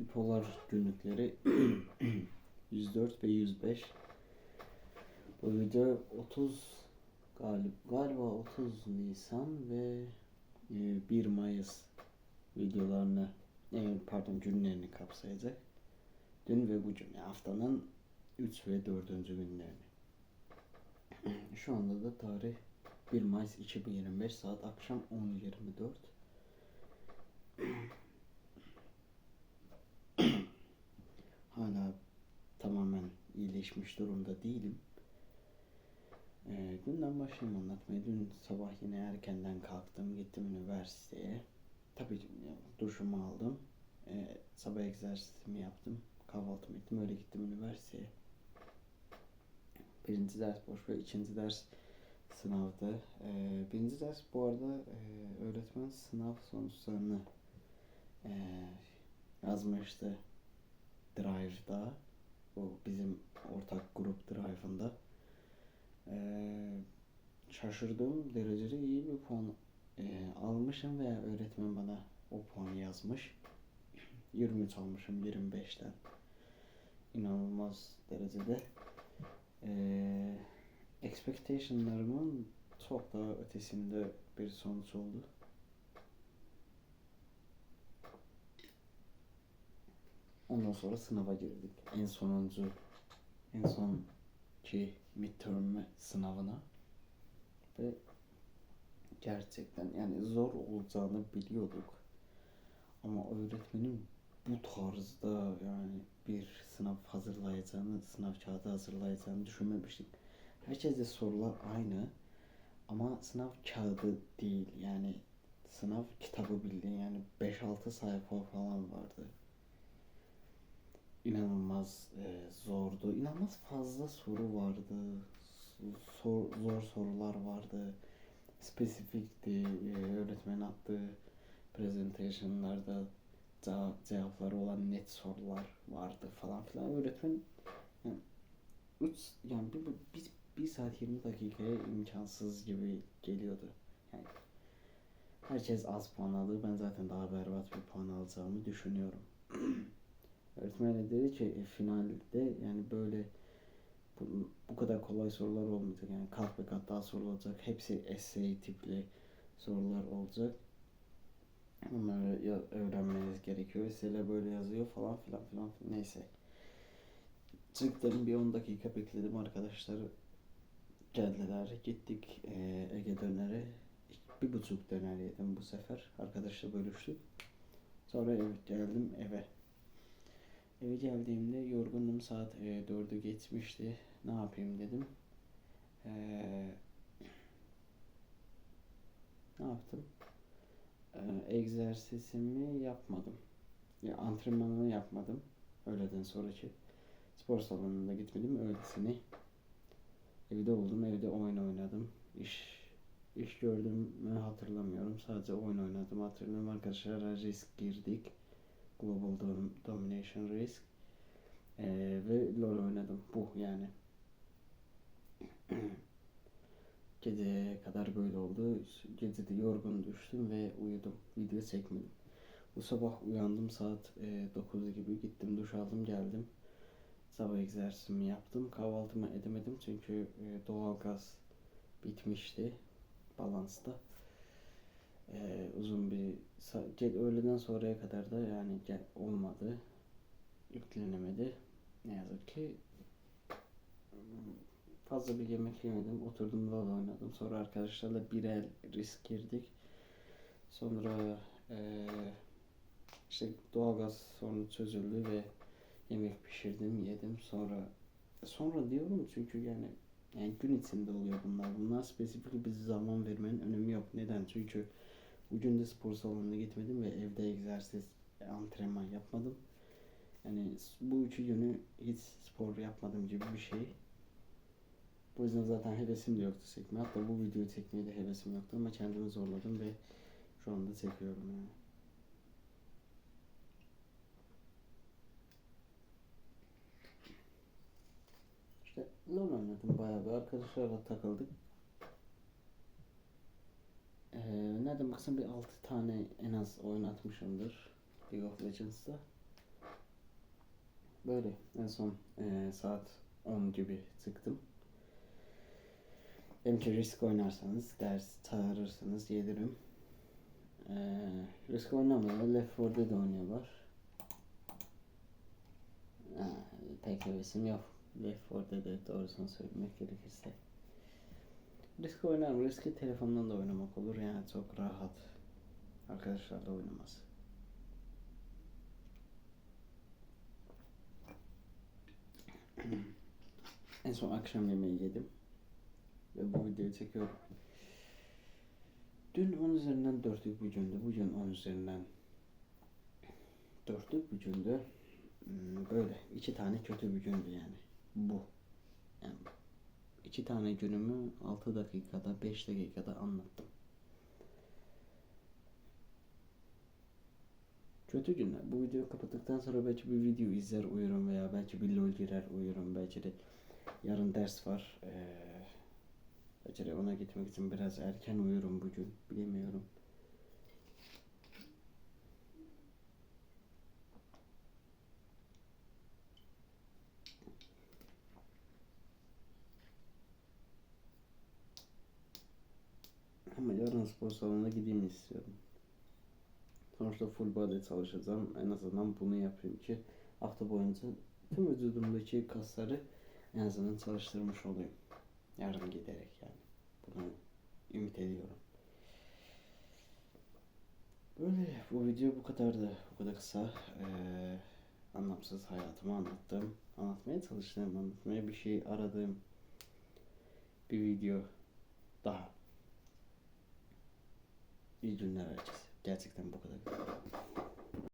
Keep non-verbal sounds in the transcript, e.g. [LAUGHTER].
Bipolar günlükleri [CLEARS THROAT] 104 ve 105. Bu video 30 galip galiba 30 Nisan ve e, 1 Mayıs videolarını e, pardon günlerini kapsayacak. Dün ve bugün yani haftanın 3 ve 4. günlerini. [CLEARS THROAT] Şu anda da tarih 1 Mayıs 2025 saat akşam 10.24. iyileşmiş durumda değilim. Ee, günden başlayayım anlatmaya. Dün sabah yine erkenden kalktım. Gittim üniversiteye. Tabii duşumu aldım. Ee, sabah egzersizimi yaptım. Kahvaltımı ettim. Öyle gittim üniversiteye. Birinci ders boş ve ikinci ders sınavdı. Ee, birinci ders bu arada e, öğretmen sınav sonuçlarını e, yazmıştı. Drive'da. Bu bizim ortak grup Drive'ında. Ee, şaşırdığım derecede iyi bir puan e, almışım ve öğretmen bana o puanı yazmış. [LAUGHS] 23 almışım 25'ten. İnanılmaz derecede. Ee, expectationlarımın çok daha ötesinde bir sonuç oldu. Ondan sonra sınava girdik. En sonuncu, en son ki midterm sınavına. Ve gerçekten yani zor olacağını biliyorduk. Ama öğretmenin bu tarzda yani bir sınav hazırlayacağını, sınav kağıdı hazırlayacağını düşünmemiştik. Herkese sorular aynı ama sınav kağıdı değil yani sınav kitabı bildiğin yani 5-6 sayfa falan vardı inanılmaz e, zordu. İnanılmaz fazla soru vardı. Sor, zor sorular vardı. Spesifikti. E, öğretmen attığı presentation'larda ce- cevapları olan net sorular vardı falan filan. Öğretmen yani, üç, yani bir, bir, bir saat 20 dakikaya imkansız gibi geliyordu. Yani herkes az puan aldı. Ben zaten daha berbat bir puan alacağımı düşünüyorum. [CLEARS THROAT] Öğretmen de dedi ki e, finalde yani böyle bu, bu kadar kolay sorular olmayacak. Yani kat be kat daha sorulacak. Hepsi essay tipli sorular olacak. Bunları ya- öğrenmeniz gerekiyor. Essay'ler böyle yazıyor falan filan filan. Neyse. Çıktım bir 10 dakika bekledim arkadaşlar geldiler. Gittik e, Ege döneri. Bir buçuk döner yedim bu sefer. Arkadaşla bölüştük. Sonra evet geldim eve. Eve geldiğimde yorgundum saat e, 4'ü geçmişti. Ne yapayım dedim. E, ne yaptım? E, egzersizimi yapmadım. Ya antrenmanını yapmadım. Öğleden sonraki. Spor salonuna gitmedim. Öğlesini evde oldum. Evde oyun oynadım. İş iş gördüm hatırlamıyorum. Sadece oyun oynadım hatırlıyorum. Arkadaşlar risk girdik. Global Dom- Domination Risk. Ee, ve LoL oynadım. Bu yani. [CLEARS THROAT] Geceye kadar böyle oldu. Gece de yorgun düştüm ve uyudum. Video çekmedim. Bu sabah uyandım saat e, 9 gibi gittim duş aldım geldim. Sabah egzersizimi yaptım. Kahvaltımı edemedim çünkü e, doğalgaz bitmişti balansta. Ee, uzun bir öğleden sonraya kadar da yani olmadı. Yüklenemedi. Ne yazık ki fazla bir yemek yemedim. Oturdum LoL oynadım. Sonra arkadaşlarla bir el risk girdik. Sonra eee işte doğalgaz sorunu çözüldü ve yemek pişirdim, yedim. Sonra sonra diyorum çünkü yani yani gün içinde oluyor bunlar. Bunlar spesifik bir zaman vermenin önemi yok. Neden? Çünkü bugün de spor salonuna gitmedim ve evde egzersiz, antrenman yapmadım. Yani bu üçü günü hiç spor yapmadım gibi bir şey. Bu yüzden zaten hevesim de yoktu çekmeye. Hatta bu videoyu çekmeye de hevesim yoktu ama kendimi zorladım ve şu anda çekiyorum yani. İşte LoL oynadım bayağı bir arkadaşlarla takıldık. Ee, nereden baksan bir 6 tane en az oynatmışımdır League of Legends'da. Böyle en son eee, saat 10 gibi çıktım. Dedim ki risk oynarsanız, ders çağırırsanız gelirim. Eee risk oynamıyor. Left 4 Dead oynuyorlar. Ha, pek hevesim yok. Left 4 Dead'e doğrusunu söylemek gerekirse. Risk oynarım. Riski telefondan da oynamak olur. Yani çok rahat. Arkadaşlarla oynaması. [CLEARS THROAT] en son akşam yemeği yedim. Ve bu videoyu çekiyorum. Dün 10 üzerinden 4'lük bir gündü. Bugün 10 üzerinden 4'lük bir gündü. Hmm, Böyle iki tane kötü bir gündü yani. Bu. Yani iki tane günümü 6 dakikada 5 dakikada anlattım. Kötü günler. Bu videoyu kapattıktan sonra belki bir video izler uyurum veya belki bir lol girer uyurum. Belki de yarın ders var. Ee, belki de ona gitmek için biraz erken uyurum bugün. Bilemiyorum. Ama yarın spor salonuna gideyim istiyorum. Sonuçta full body çalışacağım. En azından bunu yapayım ki hafta boyunca tüm vücudumdaki kasları en azından çalıştırmış olayım. Yarın giderek yani. Bunu ümit ediyorum. Böyle bu video bu kadardı. Bu kadar kısa. Ee, anlamsız hayatımı anlattım. Anlatmaya çalıştım. Anlatmaya bir şey aradığım bir video daha. İyi günler herkese. Gerçekten bu kadar.